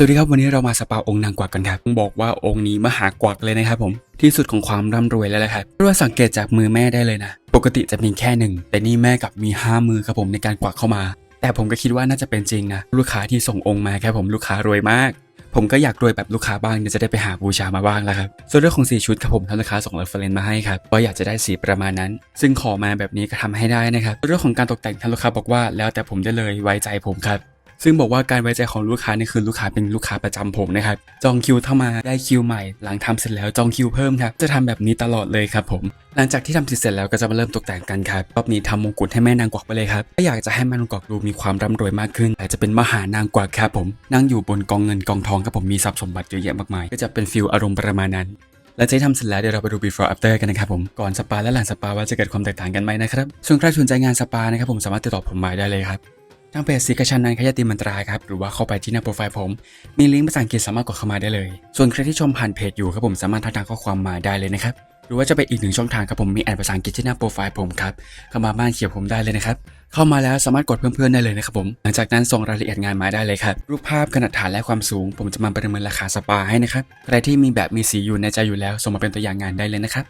สวัสดีครับวันนี้เรามาสปาองค์นางกวักกันครับต้องบอกว่าองค์นี้มหากวักเลยนะครับผมที่สุดของความร่ำรวยแล้วแหละครับเพราะว่าสังเกตจากมือแม่ได้เลยนะ ปกติจะมีแค่หนึ่งแต่นี่แม่กลับมีห้ามือครับผมในการกวักเข้ามา แต่ผมก็คิดว่าน่าจะเป็นจริงนะลูกค้าที่ส่งองค์มาครับผมลูกค้ารวยมาก ผมก็อยากรวยแบบลูกค้าบ้างเดี๋ยวจะได้ไปหาบูชามาบ้างแล้วครับส่วนเรื่องของสีชุดครับผมทางลูกค้าส่งเรฟเฟรนมาให้ครับว่าอยากจะได้สีประมาณนั้น ซึ่งขอมาแบบนี้ก็ทำให้ได้นะครับเรื่องของการตกแต่งทางลูกค้าบอกว่าแล้วแต่ผมได้เลยไว้ใจผมครับ ซึ่งบอกว่าการไว้ใจของลูกค้านี่คือลูกค้าเป็นลูกค้าประจำผมนะครับ จองคิวเข้ามาได้คิวใหม่ หลังทำเสร็จแล้วจองคิวเพิ่มครับ จะทำแบบนี้ตลอดเลยครับผม หลังจากที่ทำเสร็จแล้วก็จะมาเริ่มตกแต่งกันครับ รอบนี้ทำมงกุฎให้แม่นางกวักไปเลยครับก็อยากจะให้แม่นางกวักดูมีความร่ำรวยมากขึ้น แต่จะเป็นมหานางกวักครับผม นั่งอยู่บนกองเงินกองทองครับผม มีทรัพย์สมบัติเยอะแยะมากมาย ก็จะเป็นฟิลอารมณ์ประมาณนั้นหลังจากที่ทำเสร็จแล้วเดี๋ยวเราไปดู before after กันนะครับผมก่อนสปาและหลังสปาว่าจะเกิดความแตกต่างกันไหมนะครับส่วนใครสนใจงานสปานะครับผมสามารถติดต่อผมมาได้เลยครับ ทางเพจสีกระชันนันขยติมันตราครับหรือว่าเข้าไปที่หน้าโปรไฟล์ผม มีลิงก์ภาษาอังกฤษสามารถกดเข้ามาได้เลย ส่วนใครที่ชมผ่านเพจอยู่ครับผมสามารถทักทางข้อความมาได้เลยนะครับหรือว่าจะไปอีกหนึ่งช่องทางครับผมมีแอดภาษาอังกฤษที่หน้าโปรไฟล์ผมครับเข้ามาบ้านเขียวผมได้เลยนะครับเข้ามาแล้วสามารถกดเพื่อนๆได้เลยนะครับผมหลังจากนั้นส่งรายละเอียดงานมาได้เลยครับรูปภาพขนาดฐานและความสูง ผมจะมาประเมินราคาสปาให้นะครับใครที่มีแบบมีสีอยู่ในใจอยู่แล้วส่งมาเป็นตัวอย่างงานได้เลยนะครับ